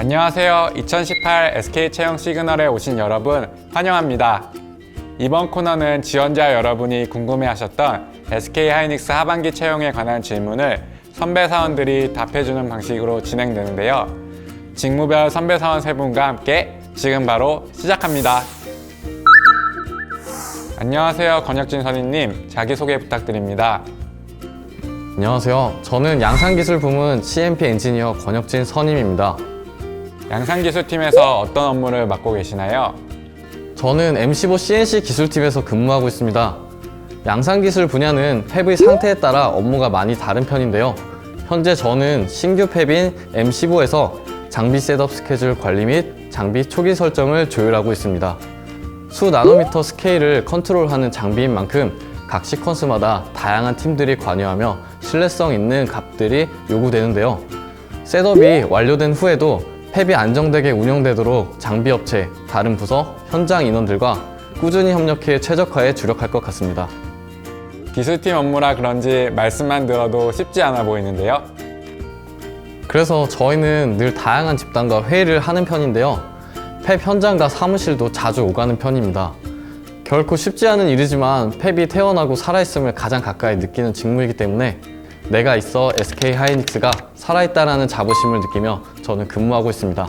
안녕하세요. 2018 SK 채용 시그널에 오신 여러분 환영합니다. 이번 코너는 지원자 여러분이 궁금해하셨던 SK 하이닉스 하반기 채용에 관한 질문을 선배 사원들이 답해주는 방식으로 진행되는데요. 직무별 선배 사원 세 분과 함께 지금 바로 시작합니다. 안녕하세요, 권혁진 선임님. 자기소개 부탁드립니다. 안녕하세요. 저는 양산기술 부문 CMP 엔지니어 권혁진 선임입니다. 양산기술팀에서 어떤 업무를 맡고 계시나요? 저는 M15 CNC 기술팀에서 근무하고 있습니다. 양산기술 분야는 팹의 상태에 따라 업무가 많이 다른 편인데요. 현재 저는 신규 팹인 M15에서 장비 셋업 스케줄 관리 및 장비 초기 설정을 조율하고 있습니다. 수 나노미터 스케일을 컨트롤하는 장비인 만큼 각 시퀀스마다 다양한 팀들이 관여하며 신뢰성 있는 값들이 요구되는데요. 셋업이 완료된 후에도 팹이 안정되게 운영되도록 장비 업체, 다른 부서, 현장 인원들과 꾸준히 협력해 최적화에 주력할 것 같습니다. 기술팀 업무라 그런지 말씀만 들어도 쉽지 않아 보이는데요. 그래서 저희는 늘 다양한 집단과 회의를 하는 편인데요. 팹 현장과 사무실도 자주 오가는 편입니다. 결코 쉽지 않은 일이지만 팹이 태어나고 살아있음을 가장 가까이 느끼는 직무이기 때문에 내가 있어 SK 하이닉스가 살아있다라는 자부심을 느끼며 저는 근무하고 있습니다.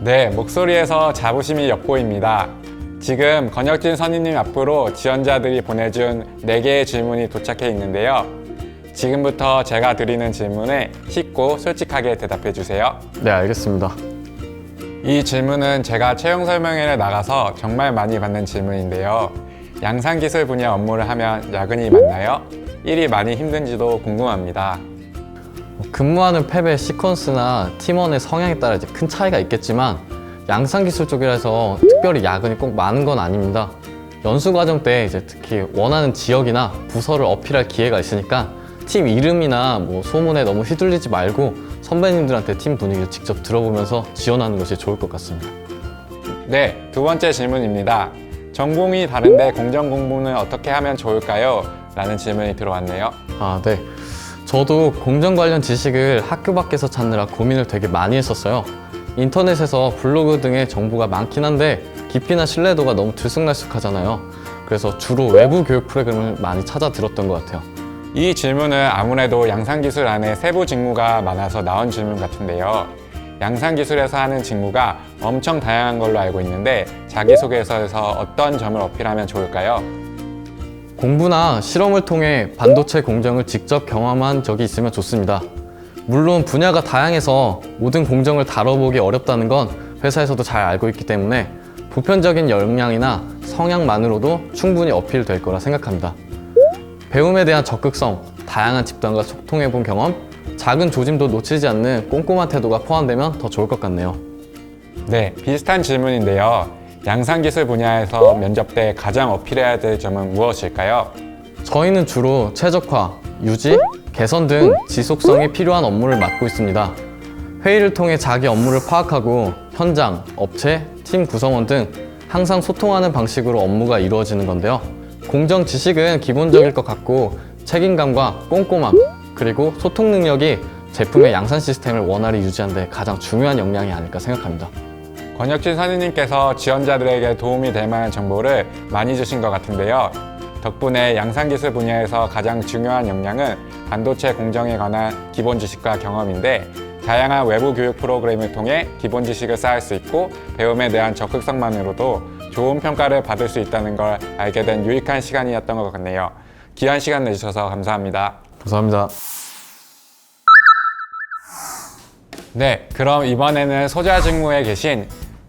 네, 목소리에서 자부심이 엿보입니다. 지금 권혁진 선임님 앞으로 지원자들이 보내준 4개의 질문이 도착해 있는데요. 지금부터 제가 드리는 질문에 쉽고 솔직하게 대답해 주세요. 네, 알겠습니다. 이 질문은 제가 채용 설명회에 나가서 정말 많이 받는 질문인데요. 양산기술 분야 업무를 하면 야근이 많나요? 일이 많이 힘든지도 궁금합니다. 근무하는 팹의 시퀀스나 팀원의 성향에 따라 이제 큰 차이가 있겠지만 양산 기술 쪽이라서 특별히 야근이 꼭 많은 건 아닙니다. 연수 과정 때 이제 특히 원하는 지역이나 부서를 어필할 기회가 있으니까 팀 이름이나 뭐 소문에 너무 휘둘리지 말고 선배님들한테 팀 분위기를 직접 들어보면서 지원하는 것이 좋을 것 같습니다. 네, 두 번째 질문입니다. 전공이 다른데 공정 공부는 어떻게 하면 좋을까요? 라는 질문이 들어왔네요. 아, 네. 저도 공정 관련 지식을 학교 밖에서 찾느라 고민을 되게 많이 했었어요. 인터넷에서 블로그 등의 정보가 많긴 한데 깊이나 신뢰도가 너무 들쑥날쑥하잖아요. 그래서 주로 외부 교육 프로그램을 많이 찾아 들었던 것 같아요. 이 질문은 아무래도 양산기술 안에 세부 직무가 많아서 나온 질문 같은데요. 양산기술에서 하는 직무가 엄청 다양한 걸로 알고 있는데 자기소개서에서 어떤 점을 어필하면 좋을까요? 공부나 실험을 통해 반도체 공정을 직접 경험한 적이 있으면 좋습니다. 물론 분야가 다양해서 모든 공정을 다뤄보기 어렵다는 건 회사에서도 잘 알고 있기 때문에 보편적인 역량이나 성향만으로도 충분히 어필될 거라 생각합니다. 배움에 대한 적극성, 다양한 집단과 소통해 본 경험, 작은 조짐도 놓치지 않는 꼼꼼한 태도가 포함되면 더 좋을 것 같네요. 네, 비슷한 질문인데요. 양산기술 분야에서 면접 때 가장 어필해야 될 점은 무엇일까요? 저희는 주로 최적화, 유지, 개선 등 지속성이 필요한 업무를 맡고 있습니다. 회의를 통해 자기 업무를 파악하고 현장, 업체, 팀 구성원 등 항상 소통하는 방식으로 업무가 이루어지는 건데요. 공정 지식은 기본적일 것 같고 책임감과 꼼꼼함, 그리고 소통 능력이 제품의 양산 시스템을 원활히 유지하는 데 가장 중요한 역량이 아닐까 생각합니다. 권혁진 선생님께서 지원자들에게 도움이 될 만한 정보를 많이 주신 것 같은데요. 덕분에 양산기술 분야에서 가장 중요한 역량은 반도체 공정에 관한 기본 지식과 경험인데 다양한 외부 교육 프로그램을 통해 기본 지식을 쌓을 수 있고 배움에 대한 적극성만으로도 좋은 평가를 받을 수 있다는 걸 알게 된 유익한 시간이었던 것 같네요. 귀한 시간 내주셔서 감사합니다. 감사합니다. 네, 그럼 이번에는 소자 직무에 계신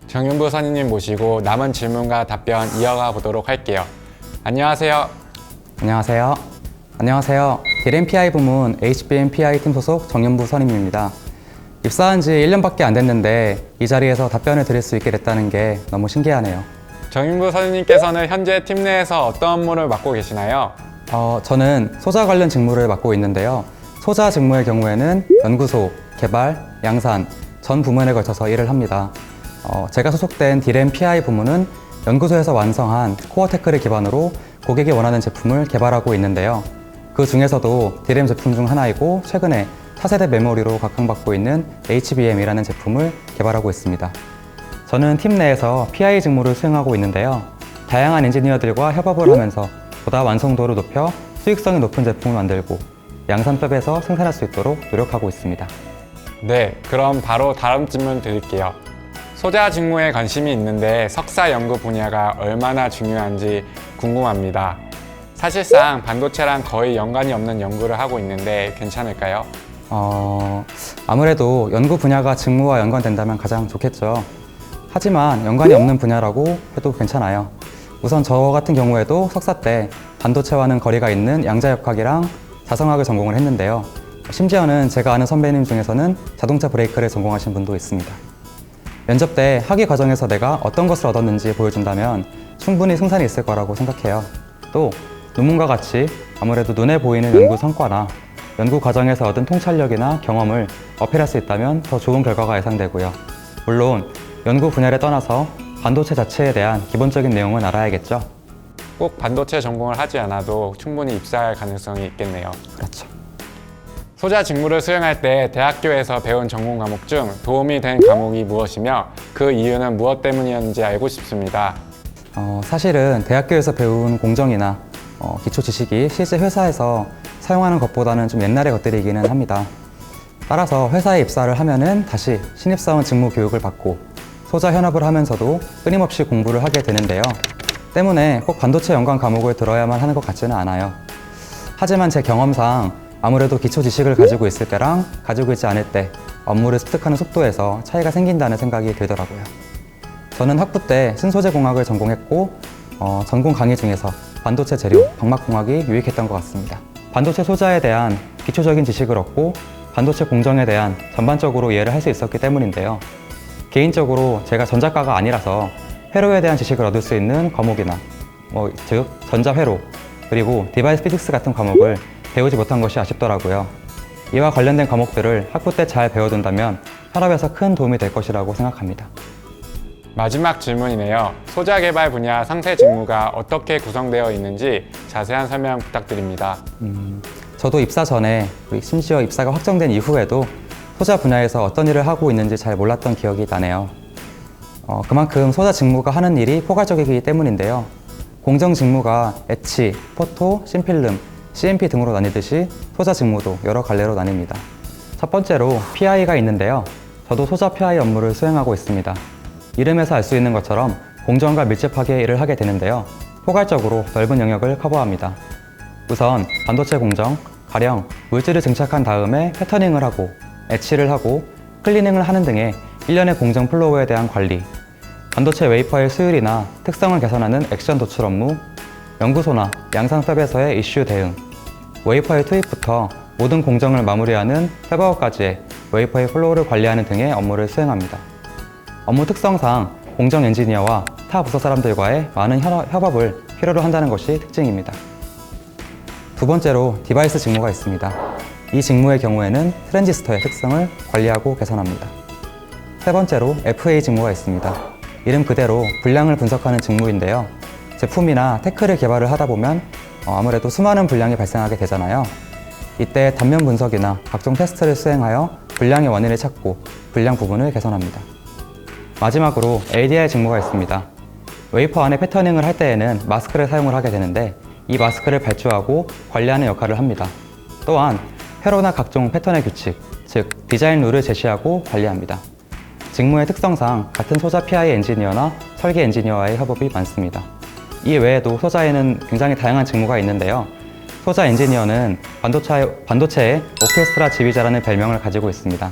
정윤부 선임님 모시고 남은 질문과 답변 이어가 보도록 할게요. 안녕하세요. 안녕하세요. 안녕하세요. DLMPI 부문 HBMPI 팀 소속 정윤부 선임입니다. 입사한 지 1년밖에 안 됐는데 이 자리에서 답변을 드릴 수 있게 됐다는 게 너무 신기하네요. 정윤부 선임님께서는 현재 팀 내에서 어떤 업무를 맡고 계시나요? 어, 저는 소자 관련 직무를 맡고 있는데요. 소자 직무의 경우에는 연구소, 개발, 양산 전 부문에 걸쳐서 일을 합니다. 어, 제가 소속된 DLMPI 부문은 연구소에서 완성한 코어 테크를 기반으로 고객이 원하는 제품을 개발하고 있는데요. 그 중에서도 DRAM 제품 중 하나이고 최근에 차세대 메모리로 각광받고 있는 HBM이라는 제품을 개발하고 있습니다. 저는 팀 내에서 PI 직무를 수행하고 있는데요. 다양한 엔지니어들과 협업을 하면서 보다 완성도를 높여 수익성이 높은 제품을 만들고 양산법에서 생산할 수 있도록 노력하고 있습니다. 네, 그럼 바로 다음 질문 드릴게요. 소자 직무에 관심이 있는데 석사 연구 분야가 얼마나 중요한지 궁금합니다. 사실상 반도체랑 거의 연관이 없는 연구를 하고 있는데 괜찮을까요? 어, 아무래도 연구 분야가 직무와 연관된다면 가장 좋겠죠. 하지만 연관이 없는 분야라고 해도 괜찮아요. 우선 저 같은 경우에도 석사 때 반도체와는 거리가 있는 양자역학이랑 자성학을 전공을 했는데요. 심지어는 제가 아는 선배님 중에서는 자동차 브레이크를 전공하신 분도 있습니다. 면접 때 학위 과정에서 내가 어떤 것을 얻었는지 보여준다면 충분히 승산이 있을 거라고 생각해요. 또 논문과 같이 아무래도 눈에 보이는 연구 성과나 연구 과정에서 얻은 통찰력이나 경험을 어필할 수 있다면 더 좋은 결과가 예상되고요. 물론 연구 분야를 떠나서 반도체 자체에 대한 기본적인 내용은 알아야겠죠. 꼭 반도체 전공을 하지 않아도 충분히 입사할 가능성이 있겠네요. 그렇죠. 소자 직무를 수행할 때 대학교에서 배운 전공 과목 중 도움이 된 과목이 무엇이며 그 이유는 무엇 때문이었는지 알고 싶습니다. 어, 사실은 대학교에서 배운 공정이나 어, 기초 지식이 실제 회사에서 사용하는 것보다는 좀 옛날의 것들이기는 합니다. 따라서 회사에 입사를 하면은 다시 신입사원 직무 교육을 받고 소자 현업을 하면서도 끊임없이 공부를 하게 되는데요. 때문에 꼭 반도체 연관 과목을 들어야만 하는 것 같지는 않아요. 하지만 제 경험상 아무래도 기초 지식을 가지고 있을 때랑 가지고 있지 않을 때 업무를 습득하는 속도에서 차이가 생긴다는 생각이 들더라고요. 저는 학부 때 신소재 공학을 전공했고 어, 전공 강의 중에서 반도체 재료, 광막공학이 유익했던 것 같습니다. 반도체 소자에 대한 기초적인 지식을 얻고 반도체 공정에 대한 전반적으로 이해를 할 수 있었기 때문인데요. 개인적으로 제가 전자과가 아니라서 회로에 대한 지식을 얻을 수 있는 과목이나 뭐, 즉 전자회로 그리고 디바이스 피직스 같은 과목을 배우지 못한 것이 아쉽더라고요. 이와 관련된 과목들을 학부 때 잘 배워둔다면 산업에서 큰 도움이 될 것이라고 생각합니다. 마지막 질문이네요. 소자 개발 분야 상세 직무가 어떻게 구성되어 있는지 자세한 설명 부탁드립니다. 저도 입사 전에 심지어 입사가 확정된 이후에도 소자 분야에서 어떤 일을 하고 있는지 잘 몰랐던 기억이 나네요. 어, 그만큼 소자 직무가 하는 일이 포괄적이기 때문인데요. 공정 직무가 엣치, 포토, 심필름, CMP 등으로 나뉘듯이 소자 직무도 여러 갈래로 나뉩니다. 첫 번째로 PI가 있는데요. 저도 소자 PI 업무를 수행하고 있습니다. 이름에서 알 수 있는 것처럼 공정과 밀접하게 일을 하게 되는데요. 포괄적으로 넓은 영역을 커버합니다. 우선 반도체 공정, 가령 물질을 증착한 다음에 패터닝을 하고 애치를 하고 클리닝을 하는 등의 일련의 공정 플로우에 대한 관리, 반도체 웨이퍼의 수율이나 특성을 개선하는 액션 도출 업무, 연구소나 양산 섭에서의 이슈 대응, 웨이퍼의 투입부터 모든 공정을 마무리하는 폐버까지의 웨이퍼의 플로우를 관리하는 등의 업무를 수행합니다. 업무 특성상 공정 엔지니어와 타 부서 사람들과의 많은 협- 협업을 필요로 한다는 것이 특징입니다. 두 번째로 디바이스 직무가 있습니다. 이 직무의 경우에는 트랜지스터의 특성을 관리하고 개선합니다. 세 번째로 FA 직무가 있습니다. 이름 그대로 분량을 분석하는 직무인데요. 제품이나 테크를 개발을 하다 보면 어, 아무래도 수많은 분량이 발생하게 되잖아요. 이때 단면 분석이나 각종 테스트를 수행하여 분량의 원인을 찾고 분량 부분을 개선합니다. 마지막으로 ADR 직무가 있습니다. 웨이퍼 안에 패터닝을 할 때에는 마스크를 사용을 하게 되는데 이 마스크를 발주하고 관리하는 역할을 합니다. 또한 회로나 각종 패턴의 규칙, 즉 디자인 룰을 제시하고 관리합니다. 직무의 특성상 같은 소자 PI 엔지니어나 설계 엔지니어와의 협업이 많습니다. 이 외에도 소자에는 굉장히 다양한 직무가 있는데요. 소자 엔지니어는 반도체, 반도체의 오케스트라 지휘자라는 별명을 가지고 있습니다.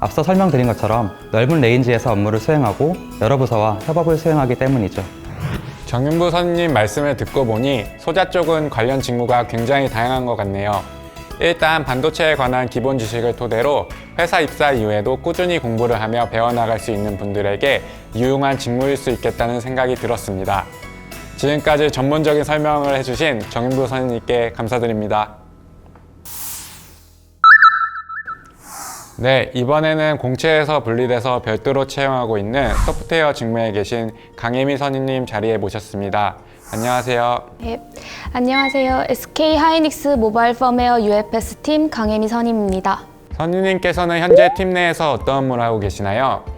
앞서 설명드린 것처럼 넓은 레인지에서 업무를 수행하고 여러 부서와 협업을 수행하기 때문이죠. 정윤부 선생님 말씀을 듣고 보니 소자 쪽은 관련 직무가 굉장히 다양한 것 같네요. 일단 반도체에 관한 기본 지식을 토대로 회사 입사 이후에도 꾸준히 공부를 하며 배워나갈 수 있는 분들에게 유용한 직무일 수 있겠다는 생각이 들었습니다. 지금까지 전문적인 설명을 해주신 정윤부 선생님께 감사드립니다. 네, 이번에는 공채에서 분리돼서 별도로 채용하고 있는 소프트웨어 직무에 계신 강혜미 선임님 자리에 모셨습니다. 안녕하세요. 네, 안녕하세요. SK 하이닉스 모바일 펌웨어 UFS 팀 강혜미 선임입니다. 선생님께서는 현재 팀 내에서 어떤 업무를 하고 계시나요?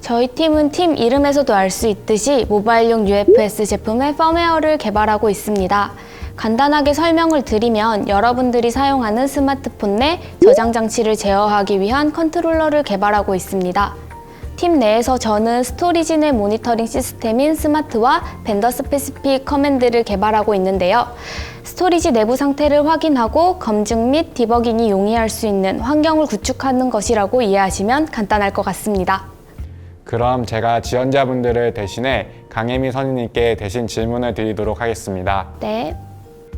저희 팀은 팀 이름에서도 알 수 있듯이 모바일용 UFS 제품의 펌웨어를 개발하고 있습니다. 간단하게 설명을 드리면 여러분들이 사용하는 스마트폰 내 저장 장치를 제어하기 위한 컨트롤러를 개발하고 있습니다. 팀 내에서 저는 스토리지 내 모니터링 시스템인 스마트와 벤더 스페시픽 커맨드를 개발하고 있는데요. 스토리지 내부 상태를 확인하고 검증 및 디버깅이 용이할 수 있는 환경을 구축하는 것이라고 이해하시면 간단할 것 같습니다. 그럼 제가 지원자분들을 대신해 강혜미 선생님께 대신 질문을 드리도록 하겠습니다. 네.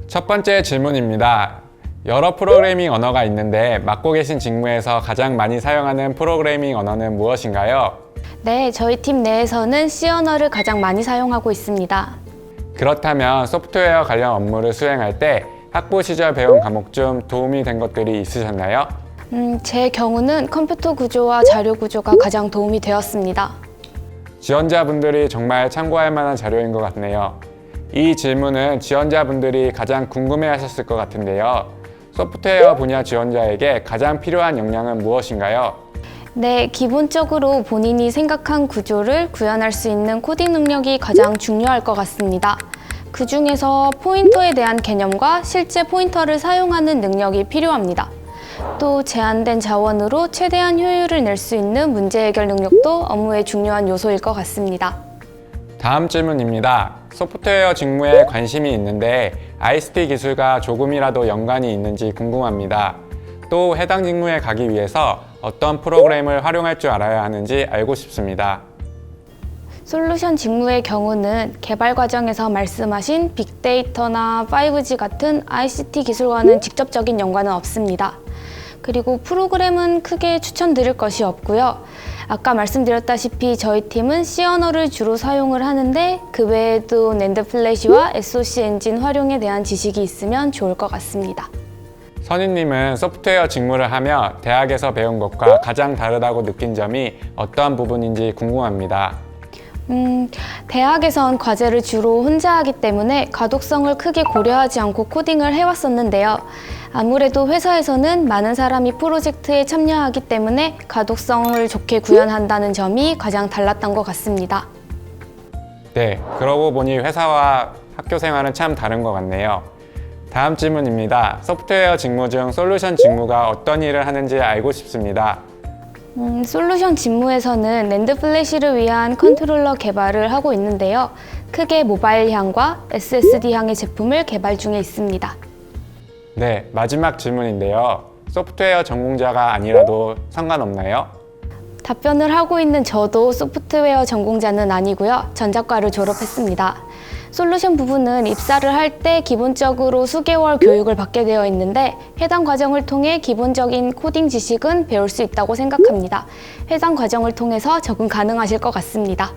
첫 번째 질문입니다. 여러 프로그래밍 언어가 있는데 맡고 계신 직무에서 가장 많이 사용하는 프로그래밍 언어는 무엇인가요? 네, 저희 팀 내에서는 C 언어를 가장 많이 사용하고 있습니다. 그렇다면 소프트웨어 관련 업무를 수행할 때 학부 시절 배운 과목 중 도움이 된 것들이 있으셨나요? 음, 제 경우는 컴퓨터 구조와 자료 구조가 가장 도움이 되었습니다. 지원자분들이 정말 참고할 만한 자료인 것 같네요. 이 질문은 지원자분들이 가장 궁금해 하셨을 것 같은데요. 소프트웨어 분야 지원자에게 가장 필요한 역량은 무엇인가요? 네, 기본적으로 본인이 생각한 구조를 구현할 수 있는 코딩 능력이 가장 중요할 것 같습니다. 그 중에서 포인터에 대한 개념과 실제 포인터를 사용하는 능력이 필요합니다. 또 제한된 자원으로 최대한 효율을 낼 수 있는 문제 해결 능력도 업무의 중요한 요소일 것 같습니다. 다음 질문입니다. 소프트웨어 직무에 관심이 있는데 ICT 기술과 조금이라도 연관이 있는지 궁금합니다. 또 해당 직무에 가기 위해서 어떤 프로그램을 활용할 줄 알아야 하는지 알고 싶습니다. 솔루션 직무의 경우는 개발 과정에서 말씀하신 빅데이터나 5G 같은 ICT 기술과는 직접적인 연관은 없습니다. 그리고 프로그램은 크게 추천드릴 것이 없고요. 아까 말씀드렸다시피 저희 팀은 C 언어를 주로 사용을 하는데 그 외에도 낸드 플래시와 SOC 엔진 활용에 대한 지식이 있으면 좋을 것 같습니다. 선임님은 소프트웨어 직무를 하며 대학에서 배운 것과 가장 다르다고 느낀 점이 어떠한 부분인지 궁금합니다. 음, 대학에선 과제를 주로 혼자 하기 때문에 가독성을 크게 고려하지 않고 코딩을 해왔었는데요. 아무래도 회사에서는 많은 사람이 프로젝트에 참여하기 때문에 가독성을 좋게 구현한다는 점이 가장 달랐던 것 같습니다. 네, 그러고 보니 회사와 학교 생활은 참 다른 것 같네요. 다음 질문입니다. 소프트웨어 직무 중 솔루션 직무가 어떤 일을 하는지 알고 싶습니다. 음, 솔루션 직무에서는 랜드 플래시를 위한 컨트롤러 개발을 하고 있는데요. 크게 모바일향과 SSD향의 제품을 개발 중에 있습니다. 네, 마지막 질문인데요. 소프트웨어 전공자가 아니라도 상관없나요? 답변을 하고 있는 저도 소프트웨어 전공자는 아니고요. 전작과를 졸업했습니다. 솔루션 부분은 입사를 할 때 기본적으로 수개월 교육을 받게 되어 있는데 해당 과정을 통해 기본적인 코딩 지식은 배울 수 있다고 생각합니다. 해당 과정을 통해서 적응 가능하실 것 같습니다.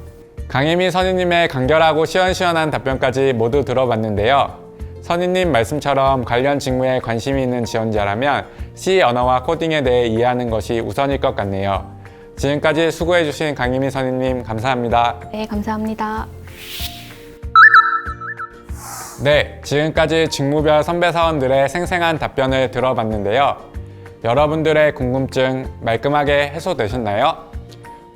강혜미 선임님의 간결하고 시원시원한 답변까지 모두 들어봤는데요. 선임님 말씀처럼 관련 직무에 관심이 있는 지원자라면 C 언어와 코딩에 대해 이해하는 것이 우선일 것 같네요. 지금까지 수고해주신 강혜미 선임님 감사합니다. 네, 감사합니다. 네, 지금까지 직무별 선배 사원들의 생생한 답변을 들어봤는데요. 여러분들의 궁금증 말끔하게 해소되셨나요?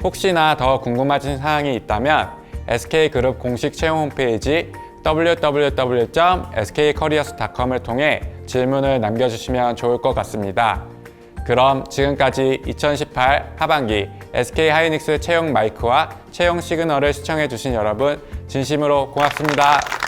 혹시나 더 궁금하신 사항이 있다면 SK그룹 공식 채용 홈페이지 www.skcareers.com을 통해 질문을 남겨주시면 좋을 것 같습니다. 그럼 지금까지 2018 하반기 SK 하이닉스 채용 마이크와 채용 시그널을 시청해주신 여러분 진심으로 고맙습니다.